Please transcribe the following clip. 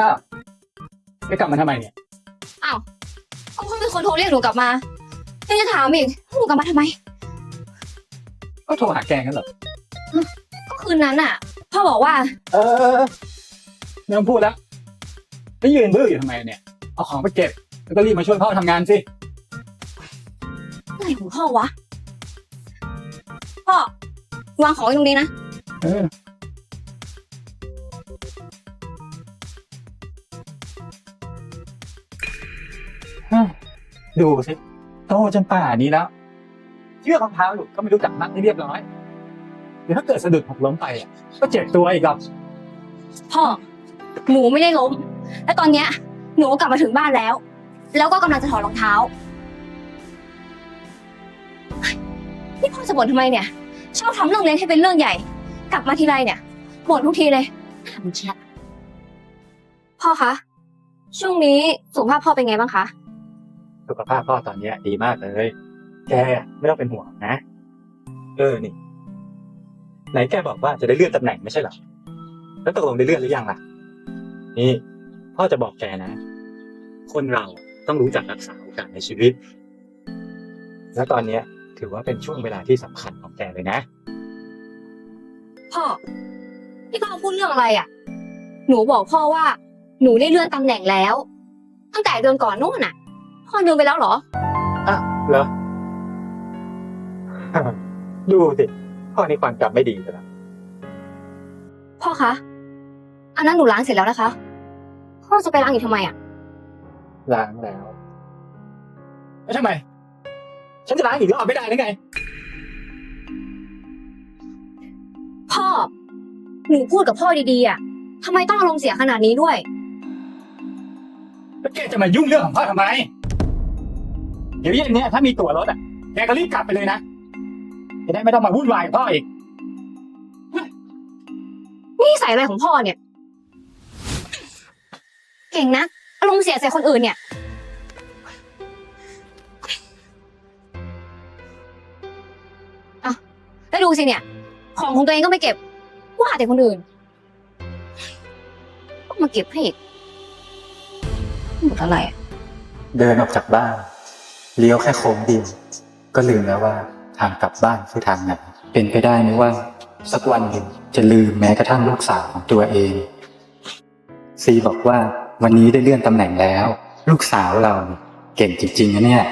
อ้าวไปกลับมาทำไมเนี่ย อ้าวก็พ่อเป็นคนโทรเรียกหนูกลับมายังจะถามอีกว่าหนูกลับมาทำไม ก็โทรหาแกกันเหรอ ก็คืนนั้นอะ พ่อบอกว่า เออเออเออไม่ต้องพูดแล้วแล้วยืนบื้ออยู่ทำไมเนี่ย เอาของไปเก็บ แล้วก็รีบมาช่วยพ่อทำงานสิ อะไรของพ่อวะ พ่อ วางของไว้ตรงนี้นะ เออ ดูสิโตจนป่านี้แล้วเชือกรองเท้าหลุดก็ไม่รู้จักมัดให้เรียบร้อยเดี๋ยวถ้าเกิดสะดุดหกล้มไปอะก็เจ็บตัวอีกหรอกพ่อ หนูไม่ได้ล้ม และตอนเนี้ย หนูก็กลับมาถึงบ้านแล้ว แล้วก็กำลังจะถอดรองเท้า นี่พ่อจะบ่นทำไมเนี่ย ชอบทำเรื่องเล็กให้เป็นเรื่องใหญ่ กลับมาทีไรเนี่ยบ่นทุกทีเลยถามเชียพ่อคะ ช่วงนี้สุขภาพพ่อเป็นไงบ้างคะ สุขภาพพ่อตอนเนี้ย ดีมากเลย แกไม่ต้องเป็นห่วงนะ เออนี่ ไหนแกบอกว่าจะได้เลื่อนตำแหน่งไม่ใช่เหรอ แล้วตกลงได้เลื่อนหรือยังล่ะ นี่ พ่อจะบอกแกนะ คนเราต้องรู้จักรักษาโอกาสในชีวิต แล้วตอนเนี้ย ถือว่าเป็นช่วงเวลาที่สำคัญของแกเลยนะ พ่อ พี่พ่อพูดเรื่องอะไรอะ หนูบอกพ่อว่า หนูได้เลื่อนตำแหน่งแล้ว ตั้งแต่เดือนก่อนนู่นน่ะ พ่อลืมไปแล้วเหรอ อะเหรอ ดูสิพ่อนี่ความจำไม่ดีเลยนะพ่อคะ อันนั้นหนูล้างเสร็จแล้วนะคะ พ่อจะไปล้างอีกทำไมอะ ล้างแล้วแล้วทำไม ฉันจะล้างอีกรอบไม่ได้หรือไง พ่อ หนูพูดกับพ่อดีๆอะทำไมต้องอารมณ์เสียขนาดนี้ด้วย แล้วแกจะมายุ่งเรื่องของพ่อทำไม เดี๋ยวเย็นเนี้ยถ้ามีตั๋วรถอะแกก็รีบกลับไปเลยนะจะได้ไม่ต้องมาวุ่นวายกับพ่ออีก นี่ใส่อะไรของพ่อเนี่ย เก่งนะอารมณ์เสียใส่คนอื่นเนี่ย อะ แล้วดูสิเนี่ย ของของตัวเองก็ไม่เก็บ ว่าแต่คนอื่นก็มาเก็บให้อีกหมดอะไรอะ เดินออกจากบ้าน เลี้ยวแค่โค้งเดียวก็ลืมแล้วว่าทางกลับบ้านคือทางไหนเป็นไปได้ไหมว่า สักวันหนึ่งจะลืมแม้กระทั่งลูกสาวของตัวเอง ซีบอกว่าวันนี้ได้เลื่อนตำแหน่งแล้ว ลูกสาวเราเก่งจริงๆนะเนี่ย